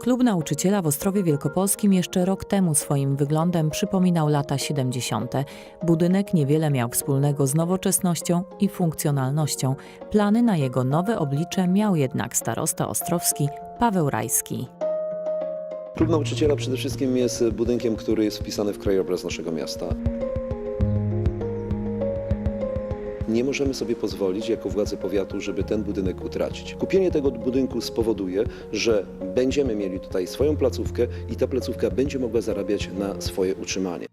Klub nauczyciela w Ostrowie Wielkopolskim jeszcze rok temu swoim wyglądem przypominał lata 70. Budynek niewiele miał wspólnego z nowoczesnością i funkcjonalnością. Plany na jego nowe oblicze miał jednak starosta ostrowski Paweł Rajski. Klub nauczyciela przede wszystkim jest budynkiem, który jest wpisany w krajobraz naszego miasta. Nie możemy sobie pozwolić jako władze powiatu, żeby ten budynek utracić. Kupienie tego budynku spowoduje, że będziemy mieli tutaj swoją placówkę i ta placówka będzie mogła zarabiać na swoje utrzymanie.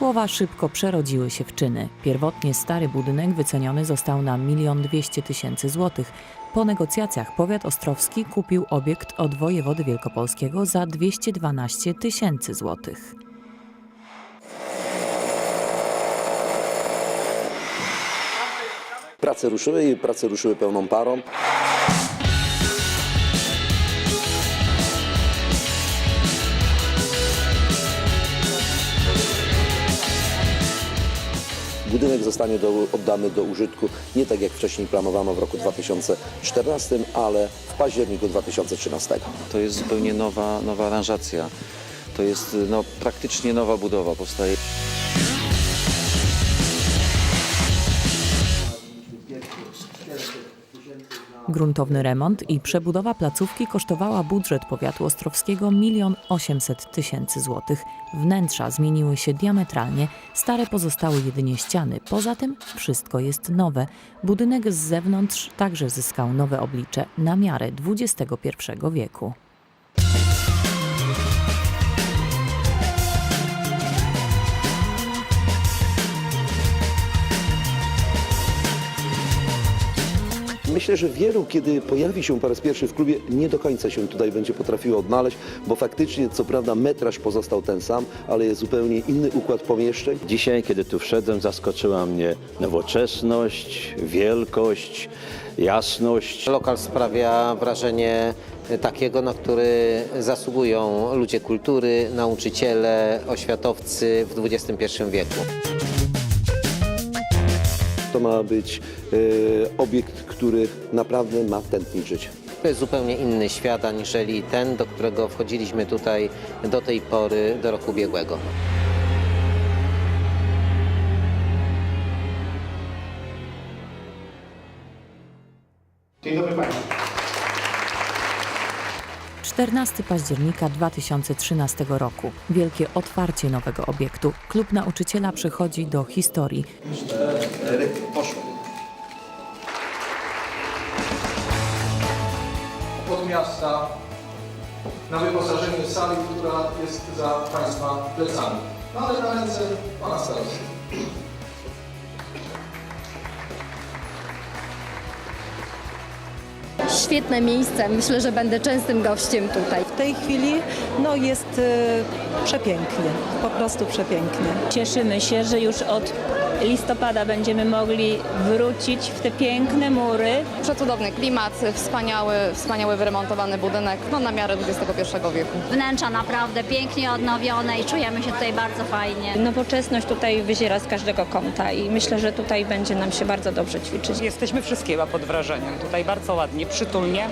Słowa szybko przerodziły się w czyny. Pierwotnie stary budynek wyceniony został na 1 200 tysięcy złotych. Po negocjacjach powiat ostrowski kupił obiekt od wojewody wielkopolskiego za 212 tysięcy złotych. Prace ruszyły i prace ruszyły pełną parą. Budynek zostanie do, oddany do użytku nie tak jak wcześniej planowano w roku 2014, ale w październiku 2013. To jest zupełnie nowa, nowa aranżacja. To jest no, praktycznie nowa budowa powstaje. Gruntowny remont i przebudowa placówki kosztowała budżet powiatu ostrowskiego 1 800 tysięcy złotych. Wnętrza zmieniły się diametralnie, stare pozostały jedynie ściany. Poza tym wszystko jest nowe. Budynek z zewnątrz także zyskał nowe oblicze na miarę XXI wieku. Myślę, że wielu, kiedy pojawi się po raz pierwszy w klubie, nie do końca się tutaj będzie potrafiło odnaleźć, bo faktycznie, co prawda, metraż pozostał ten sam, ale jest zupełnie inny układ pomieszczeń. Dzisiaj, kiedy tu wszedłem, zaskoczyła mnie nowoczesność, wielkość, jasność. Lokal sprawia wrażenie takiego, na który zasługują ludzie kultury, nauczyciele, oświatowcy w XXI wieku. Ma być e, obiekt, który naprawdę ma tętnić życie. To jest zupełnie inny świat, aniżeli ten, do którego wchodziliśmy tutaj do tej pory, do roku ubiegłego. 14 października 2013 roku. Wielkie otwarcie nowego obiektu. Klub nauczyciela przechodzi do historii. Od miasta na wyposażenie sali, która jest za Państwa plecami. Ale na ręce Pana starosty. Świetne miejsce. Myślę, że będę częstym gościem tutaj. W tej chwili no, jest e, przepięknie, po prostu przepięknie. Cieszymy się, że już od listopada będziemy mogli wrócić w te piękne mury. Przecudowny klimat, wspaniały, wspaniały wyremontowany budynek, no na miarę XXI wieku. Wnętrza naprawdę pięknie odnowione i czujemy się tutaj bardzo fajnie. Nowoczesność tutaj wyziera z każdego kąta i myślę, że tutaj będzie nam się bardzo dobrze ćwiczyć. Jesteśmy wszystkiego pod wrażeniem. Tutaj bardzo ładnie, przytulnie.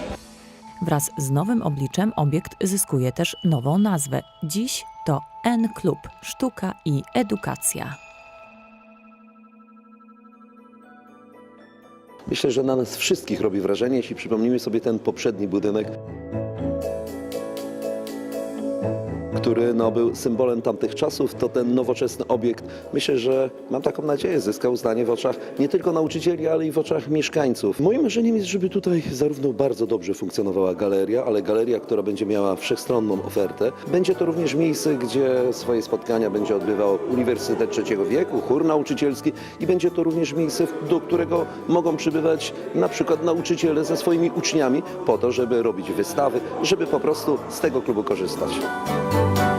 Wraz z nowym obliczem obiekt zyskuje też nową nazwę. Dziś to N Klub Sztuka i Edukacja. Myślę, że na nas wszystkich robi wrażenie, jeśli przypomnimy sobie ten poprzedni budynek, który no, był symbolem tamtych czasów, to ten nowoczesny obiekt, myślę, że mam taką nadzieję, zyskał uznanie w oczach nie tylko nauczycieli, ale i w oczach mieszkańców. Moim marzeniem jest, żeby tutaj zarówno bardzo dobrze funkcjonowała galeria, ale galeria, która będzie miała wszechstronną ofertę. Będzie to również miejsce, gdzie swoje spotkania będzie odbywał Uniwersytet Trzeciego Wieku, chór nauczycielski i będzie to również miejsce, do którego mogą przybywać na przykład nauczyciele ze swoimi uczniami po to, żeby robić wystawy, żeby po prostu z tego klubu korzystać. Bye.